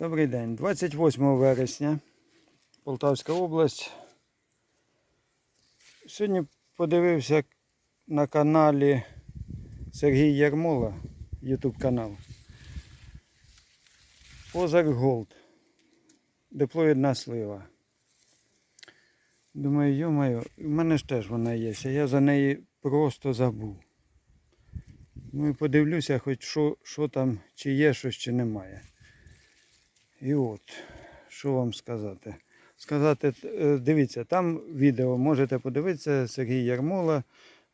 Добрий день. 28 вересня, Полтавська область. Сьогодні подивився на каналі Сергій Ярмола, YouTube канал. Озак Голд. Диплоїдна слива. Думаю, йомаю, в мене ж теж вона є, я за неї просто забув. Ну і подивлюся, хоч що, що там, чи є щось, чи немає. І от, що вам сказати? Сказати, е, дивіться, там відео можете подивитися, Сергій Ярмола,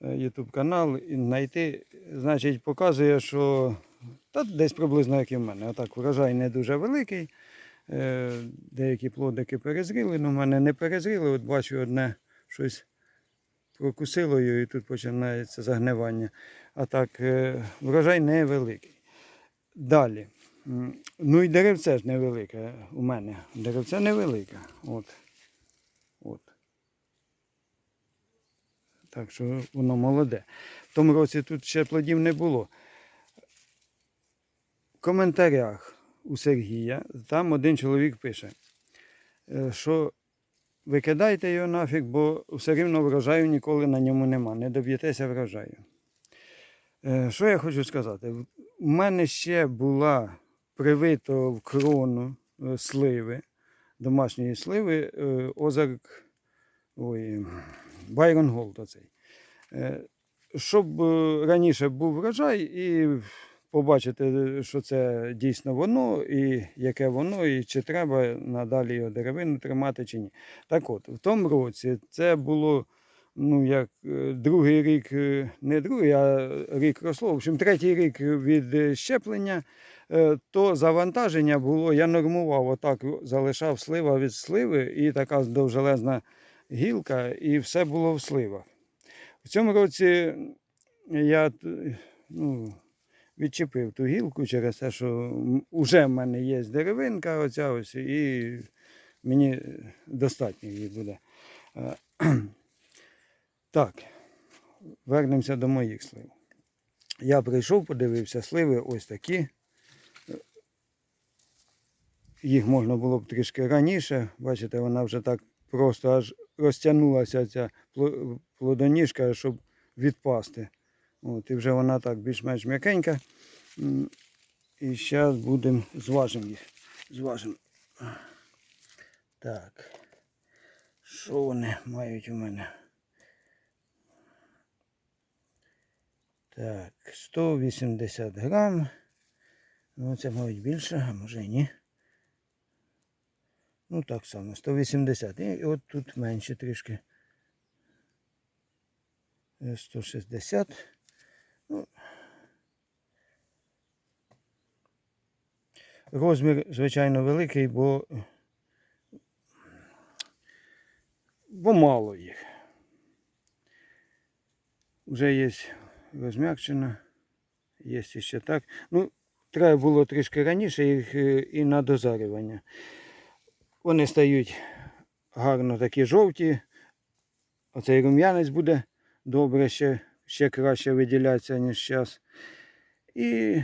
Ютуб канал, і знайти. Значить, показує, що та десь приблизно як і в мене. Отак, врожай не дуже великий. Е, Деякі плодики перезріли, але в мене не перезріли. От бачу одне щось прокусило його і тут починається загнивання. А так, е, врожай невеликий. Далі. Ну і деревце ж невелике у мене. Деревце невелике. От. От. Так що воно молоде. В тому році тут ще плодів не було. В коментарях у Сергія там один чоловік пише, е, що викидайте його нафіг, бо все рівно врожаю ніколи на ньому нема. Не доб'єтеся врожаю. Е, Що я хочу сказати? У мене ще була привито в крону е, сливи, домашньої сливи, е, озарк, ой, Байрон Голд оцей. Е, Щоб раніше був врожай і побачити, що це дійсно воно, і яке воно, і чи треба надалі його деревину тримати, чи ні. Так от, в тому році це було ну, як е, другий рік, е, не другий, а рік росло. В общем, третій рік від е, щеплення, то завантаження було, я нормував, отак залишав слива від сливи і така довжелезна гілка, і все було в сливах. В цьому році я ну, відчепив ту гілку через те, що вже в мене є деревинка, оця ось, і мені достатньо її буде. Так, вернемося до моїх слив. Я прийшов, подивився, сливи ось такі. Їх можна було б трішки раніше. Бачите, вона вже так просто аж розтягнулася ця плодоніжка, щоб відпасти. От, і вже вона так більш-менш м'якенька. І зараз будемо зважимо їх. Зважимо. Так. Що вони мають у мене? Так, 180 грам. Ну, це мабуть більше, а може і ні. Ну, так само, 180. І от тут менше трішки. Е, 160. Ну, розмір, звичайно, великий, бо, бо мало їх. Вже є розм'якчена, є ще так. Ну, треба було трішки раніше їх е, і на дозарювання. Вони стають гарно такі жовті. Оцей рум'янець буде добре, ще, ще краще виділятися, ніж зараз. І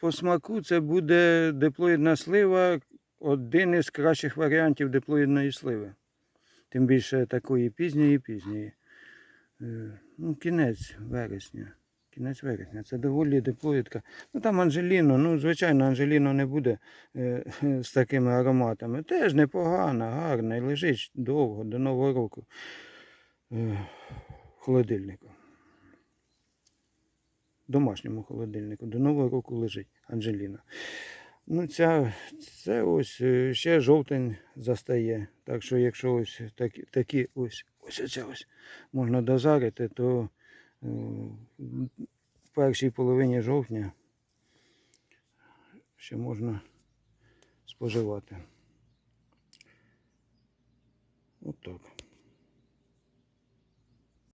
по смаку це буде диплоїдна слива, один із кращих варіантів диплоїдної сливи. Тим більше такої пізньої пізньої. Ну, кінець вересня. Кінець вересня. Це доволі диплоїдка. Ну там Анжеліно, ну, звичайно, Анжеліно не буде е, з такими ароматами. Теж непогана, гарна і лежить довго, до Нового року е, холодильнику. Домашньому холодильнику. До Нового року лежить Анжеліна. Ну, ця, це ось е, ще жовтень застає. Так що, якщо ось такі, такі ось, ось оце ось можна дозарити, то е, в першій половині жовтня ще можна споживати. От так.